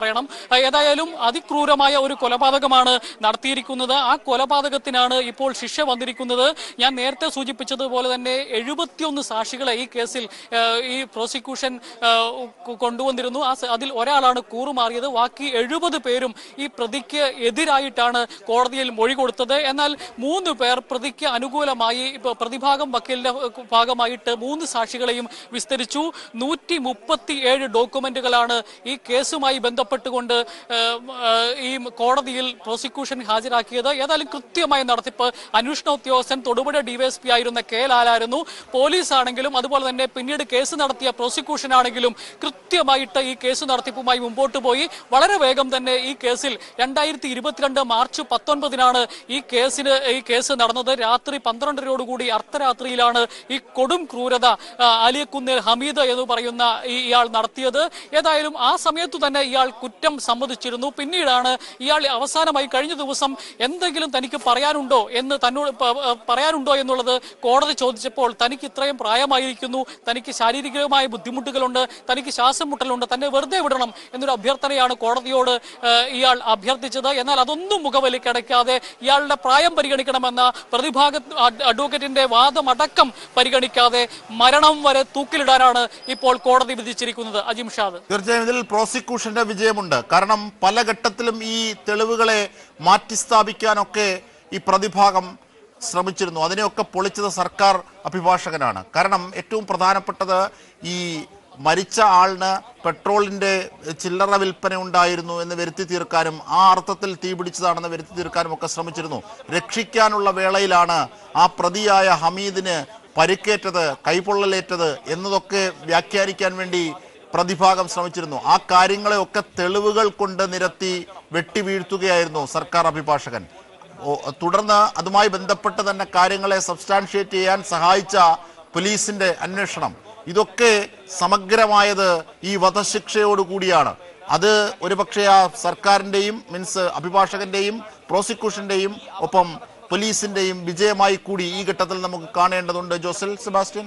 പറയണം. ഏതായാലും അതിക്രൂരമായ ഒരു കൊലപാതകമാണ് നടത്തിയിരിക്കുന്നത്. ആ കൊലപാതകത്തിനാണ് ഇപ്പോൾ ശിക്ഷ വന്നിരിക്കുന്നത്. ഞാൻ നേരത്തെ സൂചിപ്പിച്ചതുപോലെ തന്നെ എഴുപത്തിയൊന്ന് സാക്ഷികളെ ഈ കേസിൽ ഈ പ്രോസിക്യൂഷൻ കൊണ്ടുവന്നിരുന്നു. അതിൽ ഒരാളാണ് കൂറുമാറിയത്. ബാക്കി എഴുപത് പേരും ഈ പ്രതിക്ക് എതിരായിട്ടാണ് കോടതിയിൽ മൊഴി കൊടുത്തത്. എന്നാൽ മൂന്ന് പേർ പ്രതിക്ക് അനുകൂലമായി പ്രതിഭാഗം വക്കീലിന്റെ ഭാഗമായിട്ട് മൂന്ന് സാക്ഷികളെയും വിസ്തരിച്ചു. നൂറ്റി ഡോക്യുമെന്റുകളാണ് ഈ കേസുമായി ബന്ധപ്പെട്ടുകൊണ്ട് ഏഹ്, ഈ കോടതിയിൽ പ്രോസിക്യൂഷൻ ഹാജരാക്കിയത് ഏതായാലും കൃത്യമായ നടത്തിപ്പ്. അന്വേഷണ ഉദ്യോഗസ്ഥൻ തൊടുപുഴ ഡിവൈഎസ്പി ആയിരുന്ന കെ ലാലായിരുന്നു പോലീസ് ആണെങ്കിലും അതുപോലെ തന്നെ പിന്നീട് കേസ് നടത്തിയ പ്രോസിക്യൂഷൻ ആണെങ്കിലും കൃത്യമായിട്ട് ഈ കേസ് നടത്തിപ്പുമായി മുമ്പോട്ട് പോയി. വളരെ വേഗം തന്നെ ഈ കേസിൽ രണ്ടായിരത്തി ഇരുപത്തിരണ്ട് മാർച്ച് പത്തൊൻപതിനാണ് ഈ കേസിന് ഈ കേസ് നടന്നത്. രാത്രി പന്ത്രണ്ടരയോടുകൂടി അർദ്ധരാത്രിയിലാണ് ഈ കൊടും ക്രൂരത അലിയക്കുന്നിൽ ഹമീദ് എന്ന് പറയുന്ന ഇയാൾ നടത്തിയത്. ഏതായാലും ആ സമയത്തു തന്നെ ഇയാൾ കുറ്റം സമ്മതിച്ചിരുന്നു. പിന്നീടാണ് ഇയാൾ അവസാനമായി കഴിഞ്ഞ ദിവസം എന്തെങ്കിലും തനിക്ക് പറയാനുണ്ടോ എന്ന് തന്നോട് പറയാനുണ്ടോ എന്നുള്ളത് കോടതി ചോദിച്ചപ്പോൾ തനിക്ക് ഇത്രയും പ്രായമായിരിക്കുന്നു തനിക്ക് ശാരീരികമായ ബുദ്ധിമുട്ടുകളുണ്ട് തനിക്ക് ശ്വാസം മുട്ടലുണ്ട് തന്നെ വെറുതെ വിടണം എന്നൊരു അഭ്യർത്ഥനയാണ് കോടതിയോട് ഇയാൾ അഭ്യർത്ഥിച്ചത്. എന്നാൽ അതൊന്നും മുഖവിലക്കടയ്ക്കാതെ ഇയാളുടെ പ്രായം പരിഗണിക്കണമെന്ന പ്രതിഭാഗ അഡ്വക്കേറ്റിന്റെ അഡ്വക്കേറ്റിന്റെ വാദമടക്കം പരിഗണിക്കാതെ മരണം വരെ തൂക്കിലിടാനാണ് ഇപ്പോൾ കോടതി വിധിച്ചിരിക്കുന്നത്. അജിംഷാദ് തീർച്ചയായും ഇതിൽ പ്രോസിക്യൂഷന്റെ വിജയമുണ്ട് കാരണം പല ഘട്ടത്തിലും ഈ തെളിവുകളെ മാറ്റിസ്ഥാപിക്കാനൊക്കെ ഈ പ്രതിഭാഗം ശ്രമിച്ചിരുന്നു. അതിനെയൊക്കെ പൊളിച്ചത് സർക്കാർ അഭിഭാഷകനാണ്. കാരണം ഏറ്റവും പ്രധാനപ്പെട്ടത് ഈ മരിച്ച ആളിന് പെട്രോളിന്റെ ചില്ലറ വിൽപ്പന ഉണ്ടായിരുന്നു എന്ന് വരുത്തി തീർക്കാനും ആ അർത്ഥത്തിൽ തീപിടിച്ചതാണെന്ന് വരുത്തി തീർക്കാനും ഒക്കെ ശ്രമിച്ചിരുന്നു. രക്ഷിക്കാനുള്ള വേളയിലാണ് ആ പ്രതിയായ ഹമീദിന് പരിക്കേറ്റത് കൈപൊള്ളലേറ്റത് എന്നതൊക്കെ വ്യാഖ്യാനിക്കാൻ വേണ്ടി പ്രതിഭാഗം ശ്രമിച്ചിരുന്നു. ആ കാര്യങ്ങളെയൊക്കെ തെളിവുകൾ കൊണ്ട് നിരത്തി വെട്ടിവീഴ്ത്തുകയായിരുന്നു സർക്കാർ അഭിഭാഷകൻ. തുടർന്ന് അതുമായി ബന്ധപ്പെട്ട് തന്നെ കാര്യങ്ങളെ സബ്സ്റ്റാൻഷിയേറ്റ് ചെയ്യാൻ സഹായിച്ച പോലീസിന്റെ അന്വേഷണം. ഇതൊക്കെ സമഗ്രമായത് ഈ വധശിക്ഷയോടുകൂടിയാണ് അത് ഒരുപക്ഷെ ആ സർക്കാരിന്റെയും മീൻസ് അഭിഭാഷകന്റെയും പ്രോസിക്യൂഷന്റെയും ഒപ്പം പോലീസിന്റെയും വിജയമായി കൂടി ഈ ഘട്ടത്തിൽ നമുക്ക് കാണേണ്ടതുണ്ട്. ജോസൽ സെബാസ്റ്റ്യൻ.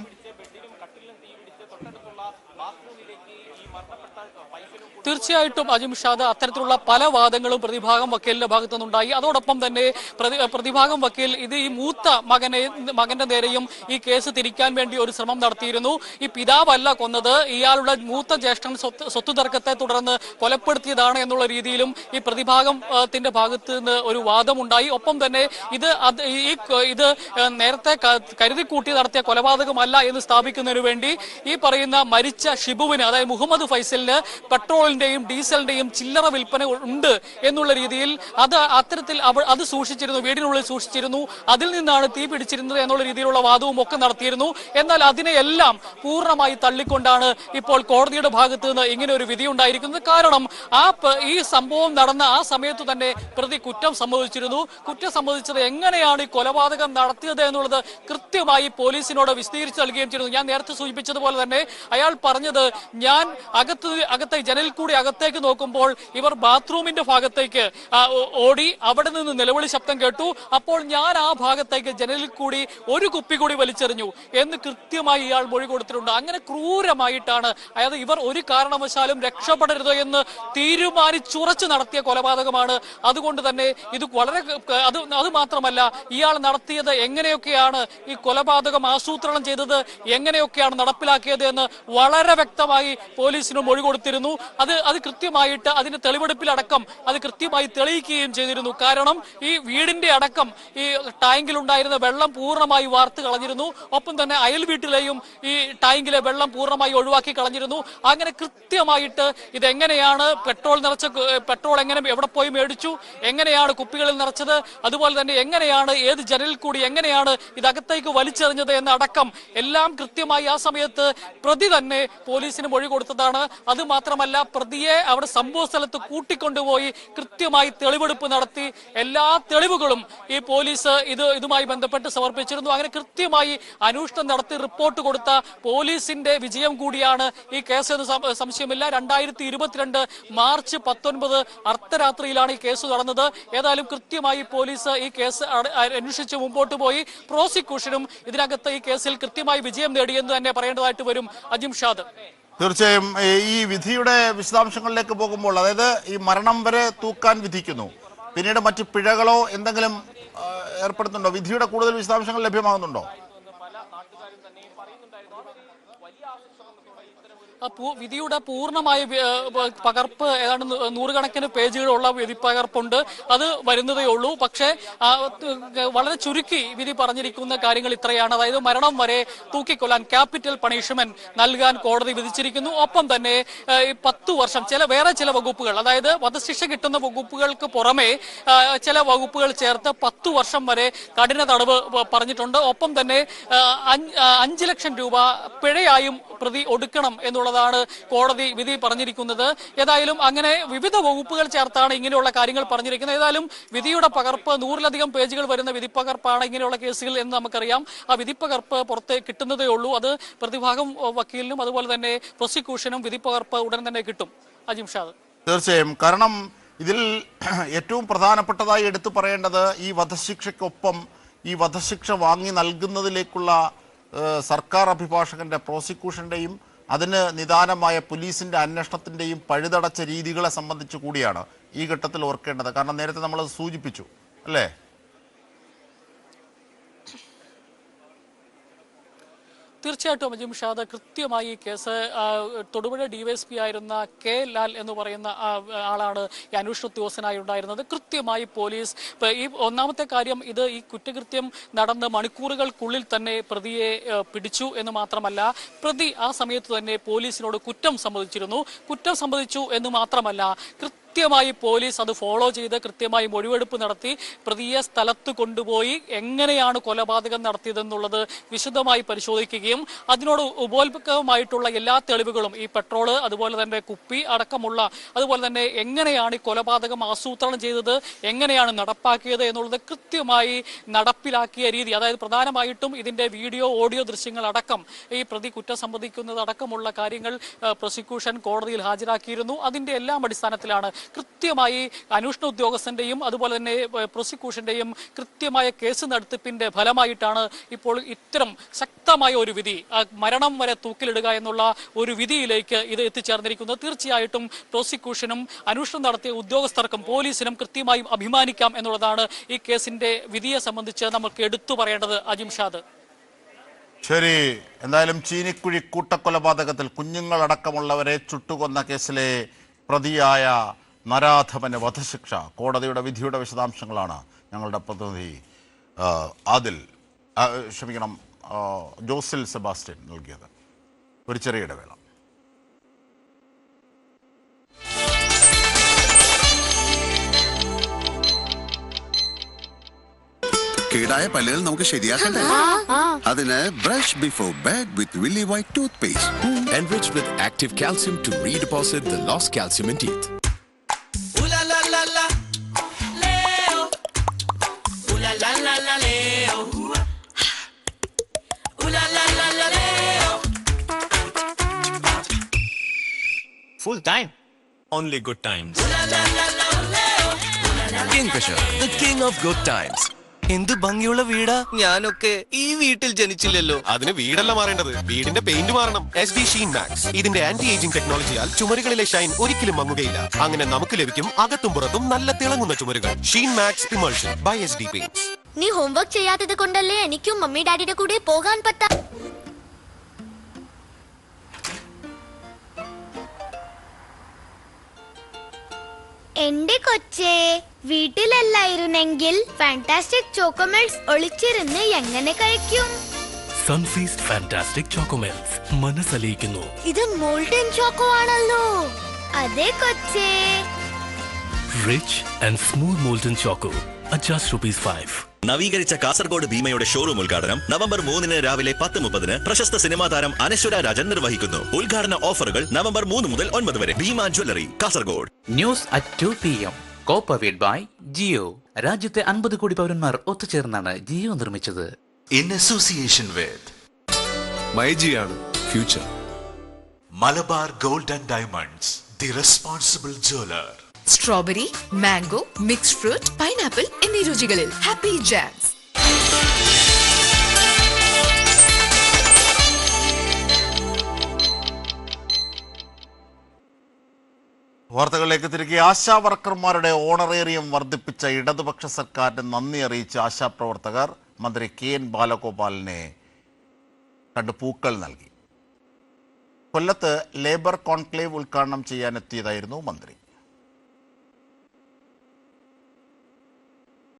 തീർച്ചയായിട്ടും അജിം ഷാദ് അത്തരത്തിലുള്ള പല വാദങ്ങളും പ്രതിഭാഗം വക്കീലിന്റെ ഭാഗത്തു നിന്നുണ്ടായി അതോടൊപ്പം തന്നെ പ്രതിഭാഗം വക്കീൽ ഇത് ഈ മൂത്ത മകനെ മകന്റെ നേരെയും ഈ കേസ് തിരിക്കാൻ വേണ്ടി ഒരു ശ്രമം നടത്തിയിരുന്നു. ഈ പിതാവല്ല കൊന്നത് ഇയാളുടെ മൂത്ത ജ്യേഷ്ഠൻ സ്വത്ത് തർക്കത്തെ തുടർന്ന് കൊലപ്പെടുത്തിയതാണ് എന്നുള്ള രീതിയിലും ഈ പ്രതിഭാഗത്തിന്റെ ഭാഗത്ത് നിന്ന് ഒരു വാദമുണ്ടായി. ഒപ്പം തന്നെ ഇത് ഈ ഇത് നേരത്തെ കരുതിക്കൂട്ടി നടത്തിയ കൊലപാതകമല്ല എന്ന് സ്ഥാപിക്കുന്നതിന് വേണ്ടി ഈ പറയുന്ന മരിച്ച ഷിബുവിന് അതായത് മുഹമ്മദ് ഫൈസലിന് പെട്രോളിന്റെയും ഡീസലിന്റെയും ചില്ലറ വിൽപ്പന ഉണ്ട് എന്നുള്ള രീതിയിൽ അത് അത്തരത്തിൽ അത് സൂക്ഷിച്ചിരുന്നു വീടിനുള്ളിൽ സൂക്ഷിച്ചിരുന്നു അതിൽ നിന്നാണ് തീ പിടിച്ചിരുന്നത് എന്നുള്ള രീതിയിലുള്ള വാദവും ഒക്കെ നടത്തിയിരുന്നു. എന്നാൽ അതിനെയെല്ലാം പൂർണമായി തള്ളിക്കൊണ്ടാണ് ഇപ്പോൾ കോടതിയുടെ ഭാഗത്ത് നിന്ന് ഇങ്ങനെ ഒരു വിധി ഉണ്ടായിരിക്കുന്നത്. കാരണം ആ ഈ സംഭവം നടന്ന ആ സമയത്ത് തന്നെ പ്രതി കുറ്റം സമ്മതിച്ചിരുന്നു. കുറ്റം സമ്മതിച്ചത് എങ്ങനെയാണ് ഈ കൊലപാതകം നടത്തിയത് എന്നുള്ളത് കൃത്യമായി പോലീസിനോട് വിശദീകരിച്ച് നൽകുകയും ചെയ്തു ഞാൻ നേരത്തെ സൂചിപ്പിച്ചതുപോലെ തന്നെ അയാൾ പറഞ്ഞത് ഞാൻ അകത്ത് അകത്തെ ജനലിൽ കൂടി അകത്തേക്ക് നോക്കുമ്പോൾ ഇവർ ബാത്റൂമിന്റെ ഭാഗത്തേക്ക് ഓടി അവിടെ നിന്ന് നിലവിളി ശബ്ദം കേട്ടു. അപ്പോൾ ഞാൻ ആ ഭാഗത്തേക്ക് ജനലിൽ കൂടി ഒരു കുപ്പി കൂടി വലിച്ചെറിഞ്ഞു എന്ന് കൃത്യമായി ഇയാൾ മൊഴി കൊടുത്തിട്ടുണ്ട്. അങ്ങനെ ക്രൂരമായിട്ടാണ് അതായത് ഇവർ ഒരു കാരണവശാലും രക്ഷപ്പെടരുത് എന്ന് തീരുമാനിച്ചുറച്ചു നടത്തിയ കൊലപാതകമാണ്. അതുകൊണ്ട് തന്നെ ഇത് വളരെ അത് അത് മാത്രമല്ല ഇയാൾ നടത്തിയത് എങ്ങനെയൊക്കെയാണ് ഈ കൊലപാതകം ആസൂത്രണം ചെയ്തത് എങ്ങനെയൊക്കെയാണ് നടപ്പിലാക്കിയത് എന്ന് വളരെ വ്യക്തമായി പോലീസിന് മൊഴി കൊടുത്തിരുന്നു. അത് അത് കൃത്യമായിട്ട് അതിന്റെ തെളിവെടുപ്പിലടക്കം അത് കൃത്യമായി തെളിയിക്കുകയും ചെയ്തിരുന്നു. കാരണം ഈ വീടിന്റെ അടക്കം ഈ ടാങ്കിലുണ്ടായിരുന്ന വെള്ളം പൂർണമായി വാർത്ത് കളഞ്ഞിരുന്നു. ഒപ്പം തന്നെ അയൽ വീട്ടിലെയും ഈ ടാങ്കിലെ വെള്ളം പൂർണമായി ഒഴിവാക്കി കളഞ്ഞിരുന്നു. അങ്ങനെ കൃത്യമായിട്ട് ഇതെങ്ങനെയാണ് പെട്രോൾ നിറച്ച പെട്രോൾ എങ്ങനെ എവിടെ പോയി മേടിച്ചു? എങ്ങനെയാണ് കുപ്പികളിൽ നിറച്ചത്? അതുപോലെ തന്നെ എങ്ങനെയാണ് ഏത് ജനലിൽ കൂടി എങ്ങനെയാണ് ഇതകത്തേക്ക് വലിച്ചെറിഞ്ഞത് എന്നടക്കം എല്ലാം കൃത്യമായി ആ സമയത്ത് പ്രതി തന്നെ പോലീസിന് മൊഴി കൊടുത്തതാണ്. അത് മാത്രമല്ല പ്രതിയെ അവിടെ സംഭവ സ്ഥലത്ത് കൂട്ടിക്കൊണ്ടുപോയി കൃത്യമായി തെളിവെടുപ്പ് നടത്തി എല്ലാ തെളിവുകളും ഈ പോലീസ് ഇത് ഇതുമായി ബന്ധപ്പെട്ട് സമർപ്പിച്ചിരുന്നു. അങ്ങനെ കൃത്യമായി അന്വേഷണം നടത്തി റിപ്പോർട്ട് കൊടുത്ത പോലീസിന്റെ വിജയം കൂടിയാണ് ഈ കേസ് എന്ന് സംശയമില്ല. രണ്ടായിരത്തി ഇരുപത്തിരണ്ട് മാർച്ച് പത്തൊൻപത് അർദ്ധരാത്രിയിലാണ് ഈ കേസ് നടന്നത്. ഏതായാലും കൃത്യമായി പോലീസ് ഈ കേസ് അന്വേഷിച്ച് മുമ്പോട്ട് പോയി. പ്രോസിക്യൂഷനും ഇതിനകത്ത് ഈ കേസിൽ കൃത്യമായി വിജയം നേടിയെന്ന് തന്നെ പറയേണ്ടതായിട്ട് വരും അജിം ഷാദ്. തീർച്ചയായും ഈ വിധിയുടെ വിശദാംശങ്ങളിലേക്ക് പോകുമ്പോൾ അതായത് ഈ മരണം വരെ തൂക്കാൻ വിധിക്കുന്നു. പിന്നീട് മറ്റ് പിഴകളോ എന്തെങ്കിലും ഏർപ്പെടുത്തുന്നുണ്ടോ? വിധിയുടെ കൂടുതൽ വിശദാംശങ്ങൾ ലഭ്യമാകുന്നുണ്ടോ? വിധിയുടെ പൂർണമായ പകർപ്പ് ഏതാണ്ട് നൂറുകണക്കിന് പേജുകളുള്ള വിധി പകർപ്പുണ്ട്. അത് വരുന്നതേ ഉള്ളൂ. പക്ഷേ വളരെ ചുരുക്കി വിധി പറഞ്ഞിരിക്കുന്ന കാര്യങ്ങൾ ഇത്രയാണ്. അതായത് മരണം വരെ തൂക്കിക്കൊല്ലാൻ ക്യാപിറ്റൽ പണിഷ്മെന്റ് നൽകാൻ കോടതി വിധിച്ചിരിക്കുന്നു. ഒപ്പം തന്നെ പത്തു വർഷം ചില വേറെ ചില വകുപ്പുകൾ അതായത് വധശിക്ഷ കിട്ടുന്ന വകുപ്പുകൾക്ക് പുറമെ ചില വകുപ്പുകൾ ചേർത്ത് പത്തു വർഷം വരെ കഠിന തടവ് പറഞ്ഞിട്ടുണ്ട്. ഒപ്പം തന്നെ അഞ്ച് ലക്ഷം രൂപ പിഴയായും പ്രതി ഒടുക്കണം എന്നുള്ളതാണ് കോടതി വിധി പറഞ്ഞിരിക്കുന്നത്. ഏതായാലും അങ്ങനെ വിവിധ വകുപ്പുകൾ ചേർത്താണ് ഇങ്ങനെയുള്ള കാര്യങ്ങൾ പറഞ്ഞിരിക്കുന്നത്. ഏതായാലും വിധിയുടെ പകർപ്പ് നൂറിലധികം പേജുകൾ വരുന്ന വിധിപ്പകർപ്പാണ് ഇങ്ങനെയുള്ള കേസുകൾ എന്ന് നമുക്കറിയാം. ആ വിധിപ്പകർപ്പ് പുറത്ത് കിട്ടുന്നതേ ഉള്ളൂ. അത് പ്രതിഭാഗം വക്കീലിനും അതുപോലെ തന്നെ പ്രോസിക്യൂഷനും വിധിപ്പകർപ്പ് ഉടൻ തന്നെ കിട്ടും. അജിം ഷാദ്. തീർച്ചയായും. കാരണം ഇതിൽ ഏറ്റവും പ്രധാനപ്പെട്ടതായി എടുത്തു പറയേണ്ടത് ഈ വധശിക്ഷയ്ക്കൊപ്പം ഈ വധശിക്ഷ വാങ്ങി നൽകുന്നതിലേക്കുള്ള സർക്കാർ അഭിഭാഷകന്റെ പ്രോസിക്യൂഷന്റെയും അതിന് നിദാനമായ പോലീസിന്റെ അന്വേഷണത്തിന്റെയും പഴുതടച്ച രീതികളെ സംബന്ധിച്ച് കൂടിയാണ് ഈ ഘട്ടത്തിൽ ഓർക്കേണ്ടത്. കാരണം നേരത്തെ നമ്മൾ സൂചിപ്പിച്ചു അല്ലേ? തീർച്ചയായിട്ടും അജിം ഷാദ് കൃത്യമായി ഈ കേസ് തൊടുപുഴ ഡിവൈഎസ്പി ആയിരുന്ന കെ ലാൽ എന്ന് പറയുന്ന ആളാണ് ഈ അന്വേഷണ ഉദ്യോഗസ്ഥനായി ഉണ്ടായിരുന്നത്. കൃത്യമായി പോലീസ് ഈ ഒന്നാമത്തെ കാര്യം ഇത് ഈ കുറ്റകൃത്യം നടന്ന് മണിക്കൂറുകൾക്കുള്ളിൽ തന്നെ പ്രതിയെ പിടിച്ചു എന്ന് മാത്രമല്ല പ്രതി ആ സമയത്ത് തന്നെ പോലീസിനോട് കുറ്റം സമ്മതിച്ചിരുന്നു. കുറ്റം സമ്മതിച്ചു എന്ന് മാത്രമല്ല കൃത്യമായി പോലീസ് അത് ഫോളോ ചെയ്ത് കൃത്യമായി മൊഴിവെടുപ്പ് നടത്തി പ്രതിയെ സ്ഥലത്ത് കൊണ്ടുപോയി എങ്ങനെയാണ് കൊലപാതകം നടത്തിയതെന്നുള്ളത് വിശദമായി പരിശോധിക്കുകയും അതിനോട് ഉപോത്പകമായിട്ടുള്ള എല്ലാ തെളിവുകളും ഈ പെട്രോൾ അതുപോലെ തന്നെ കുപ്പി അടക്കമുള്ള അതുപോലെ തന്നെ എങ്ങനെയാണ് ഈ കൊലപാതകം ആസൂത്രണം ചെയ്തത് എങ്ങനെയാണ് നടപ്പാക്കിയത് എന്നുള്ളത് കൃത്യമായി നടപ്പിലാക്കിയ രീതി അതായത് പ്രധാനമായിട്ടും ഇതിന്റെ വീഡിയോ ഓഡിയോ ദൃശ്യങ്ങൾ അടക്കം ഈ പ്രതി കുറ്റം സമ്മതിക്കുന്നത് അടക്കമുള്ള കാര്യങ്ങൾ പ്രോസിക്യൂഷൻ കോടതിയിൽ ഹാജരാക്കിയിരുന്നു. അതിന്റെ എല്ലാം അടിസ്ഥാനത്തിലാണ് കൃത്യമായി അന്വേഷണ ഉദ്യോഗസ്ഥന്റെയും അതുപോലെ തന്നെ പ്രോസിക്യൂഷന്റെയും കൃത്യമായ കേസ് നടത്തിപ്പിന്റെ ഫലമായിട്ടാണ് ഇപ്പോൾ ഇത്തരം ശക്തമായ ഒരു വിധി മരണം വരെ തൂക്കിലിടുക എന്നുള്ള ഒരു വിധിയിലേക്ക് ഇത് എത്തിച്ചേർന്നിരിക്കുന്നത്. തീർച്ചയായിട്ടും പ്രോസിക്യൂഷനും അന്വേഷണം നടത്തിയ ഉദ്യോഗസ്ഥർക്കും പോലീസിനും കൃത്യമായും അഭിമാനിക്കാം എന്നുള്ളതാണ് ഈ കേസിന്റെ വിധിയെ സംബന്ധിച്ച് നമുക്ക് എടുത്തു പറയേണ്ടത്. അജിം ഷാദ്. ശരി എന്തായാലും ചീനിക്കുഴി കൂട്ടക്കൊലപാതകത്തിൽ കുഞ്ഞുങ്ങളടക്കമുള്ളവരെ ചുട്ടുകൊന്ന കേസിലെ പ്രതിയായ നരാധവന് വധശിക്ഷ കോടതിയുടെ വിധിയുടെ വിശദാംശങ്ങളാണ് ഞങ്ങളുടെ പ്രതിനിധി അതിൽ ആദിൽ ക്ഷമിക്കണം ജോസിൽ സെബാസ്റ്റ്യൻ നൽകിയത്. ഒരു ചെറിയ ഇടവേള. കേടായ പല്ലുകൾ നമുക്ക് ശരിയാക്കണ്ടേ? അതിന് brush before bed with Willy white tooth paste enriched with active calcium to redeposit the lost calcium in teeth. Full time. Only good times. Kingfisher, the king of good times. എന്ത് ഭംഗിയുള്ള വീടാ? ഞാനൊക്കെ ഈ വീട്ടിൽ ജനിച്ചില്ലല്ലോ. അതിന് വീടല്ല മാറേണ്ടത്. വീടിന്റെ പെയിന്റ് മാറണം. എസ് ഡി ഷീൻ മാക്സ് ഇതിന്റെ ആന്റി ഏജിംഗ് ടെക്നോളജിയാൽ ചുമരുകളിലെ ഷൈൻ ഒരിക്കലും മങ്ങുകയില്ല. അങ്ങനെ നമുക്ക് ലഭിക്കും അകത്തും പുറത്തും നല്ല തിളങ്ങുന്ന ചുമരുകൾ. Sheen max emulsion by S D paints നീ ഹോംവർക്ക് ചെയ്യാത്തത് കൊണ്ടല്ലേ എനിക്കും മമ്മി ഡാഡിയുടെ കൂടെ പോകാൻ പറ്റാ എന്റെ കൊച്ചേ വീട്ടിലല്ലായിരുന്നെങ്കിൽ ഫാന്റാസ്റ്റിക് ചോക്കോമെൽസ് ഒളിച്ചിരുന്ന് എങ്ങനെ കഴിക്കും? സൺഫീസ്റ്റ് ഫാന്റാസ്റ്റിക് ചോക്കോമെൽസ് മനസ്സലിയിക്കുന്നു. ഇത് മോൾട്ടൻ ചോക്കോ ആണല്ലോ. അതെ കൊച്ചേ. Rich and smooth molten choco at just rupees five നവീകരിച്ച കാസർഗോഡ് ഭീമയുടെ ഷോറൂം ഉദ്ഘാടനം നവംബർ മൂന്നിന് രാവിലെ പത്ത് മുപ്പതിന് പ്രശസ്ത സിനിമാ താരം അനശ്വര രാജൻ നിർവഹിക്കുന്നു. ഉദ്ഘാടന ഓഫറുകൾ നവംബർ മൂന്ന് മുതൽ ഒൻപത് വരെ. Bhima jewellery Kasaragod. News at two P M കോപ്പവേഡ് by Jio രാജ്യത്തെ അൻപത് കോടി പൗരന്മാർ ഒത്തുചേർന്നാണ് ജിയോ നിർമ്മിച്ചത്. In association with മൈജിയാണ് future Malabar gold and diamonds the responsible jeweler. Strawberry mango mix fruit pineapple എന്നീ രുചികളിൽ ഹാപ്പി ജാംസ് വാർത്തകളിലേക്ക് തിരികെ. ആശാ വർക്കർമാരുടെ ഓണറേറിയം വർദ്ധിപ്പിച്ച ഇടതുപക്ഷ സർക്കാരിന് നന്ദി അറിയിച്ച ആശാപ്രവർത്തകർ മന്ത്രി കെ എൻ ബാലഗോപാലിനെ കണ്ട് പൂക്കൾ നൽകി. കൊല്ലത്ത് ലേബർ കോൺക്ലേവ് ഉദ്ഘാടനം ചെയ്യാനെത്തിയതായിരുന്നു മന്ത്രി.